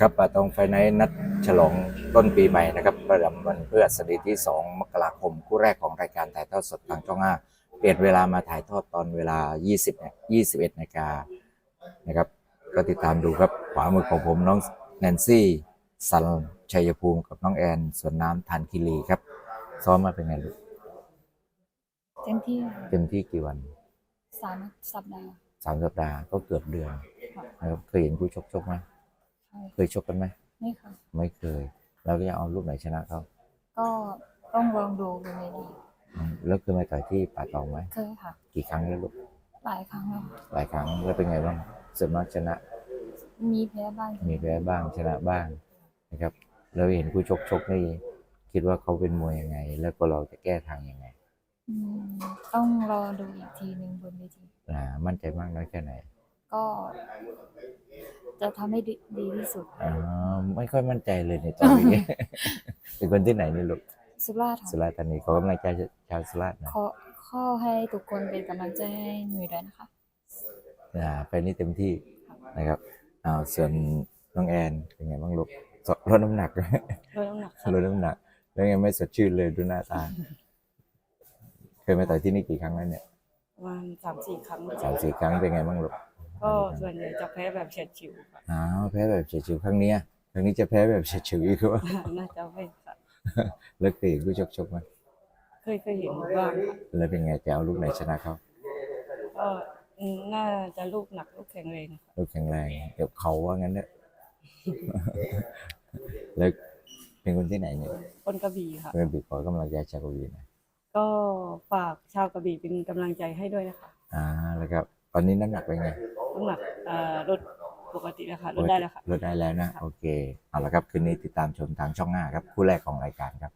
ครับปาตองไฟไนท์นัดฉลองต้นปีใหม่นะครับประจำวันพฤหัสบดีที่ 2 มกราคม คู่แรกของรายการถ่ายทอดสดทางช่อง 5 เปลี่ยนเวลามาถ่ายทอดตอนเวลา 20เนี่ย21นาฬิกานะครับ ก็ติดตามดูครับขวามือของผมน้องแนนซี่สันชัยภูมิกับน้องแอนสวนน้ำทันคิรีครับ ซ้อมมาเป็นไงลูกเต็มที่เต็มที่กี่วันสามสัปดาห์สามสัปดาห์ก็เกือบเดือนค่ะนะครับเคยเห็นผู้ชกชกไหมใช่ เคยชกกันไหมนี่ค่ะ ไม่เคยแล้วก็จะเอาลูกไหนชนะเขาก็ต้องลองดูบนเวทีอืมแล้วเคยมาต่อยที่ป่าตองไหมเคยค่ะ กี่ครั้งแล้วลูกหลายครั้งแล้วหลายครั้งแล้วเป็นไงบ้างส่วนมากชนะมีแพ้บ้างมีแพ้บ้างชนะบ้างนะครับแล้วเห็นผู้ชกชกนี่คิดว่าเขาเป็นมวยยังไง แล้วก็เราจะแก้ทางยังไงอืมต้องรอดูอีกทีหนึ่งบนเวทีอ่ามั่นใจมากน้อยแค่ไหนก็ จะทำให้ดีดีที่สุดอ่าไม่ค่อยมั่นใจเลยในตอนนี้ เป็นคนที่ไหนนี่ลูกสุราษฎร์สุค่ะราษฎร์ธานีขอกำลังใจชาวสุราษฎร์นะขอข้อให้ทุกคนเป็นกำลังใจให้หนุ่ยด้วยนะคะ อ่าไปนี่เต็มที่นะครับอ่าส่วนน้องแอนเป็นไงบ้างลูกลดน้ำหนัก ลดน้ำหนักค่ะลดน้ำหนัก แล้วยังไม่สดชื่นเลยดูหน้าตา เคยมาต่อยที่นี่กี่ครั้งแล้วเนี่ยประมาณสามสี่ครั้งสามสี่ครั้งเป็นไงบ้างลูก ก็ส่วนใหญ่จะแพ้แบบเฉียดฉิวค่ะอ้าวแพ้แบบเฉยๆครั้งเนี้ยครั้งนี้จะแพ้แบบเฉยๆอีกว่าน่าจะไม่ค่ะแล้วเคยเห็นผู้ชกชกไหมเคยเคยเห็นบ้างค่ะแล้วเป็นไงจะเอาลูกไหนชนะเขาก็อืมน่าจะลูกหนักลูกแข็งแรงค่ะลูกแข็งแรงเดี๋ยวเขาว่างั้นเนี่ยแล้วเป็นคนที่ไหนเนี่ยคนกระบี่ค่ะเพื่อนบีขอกำลังใจชาวกวีหนะก็ฝากชาวกระบี่เป็นกำลังใจให้ด้วยนะคะอ่าแล้วครับ ตอนนี้น้ำหนักเป็นไงน้ำหนักเอ่อลดปกติแล้วค่ะลดได้แล้วค่ะ ลดได้แล้วนะ โอเค เอาละครับ คืนนี้ติดตามชมทางช่องหน้าครับ คู่แรกของรายการครับ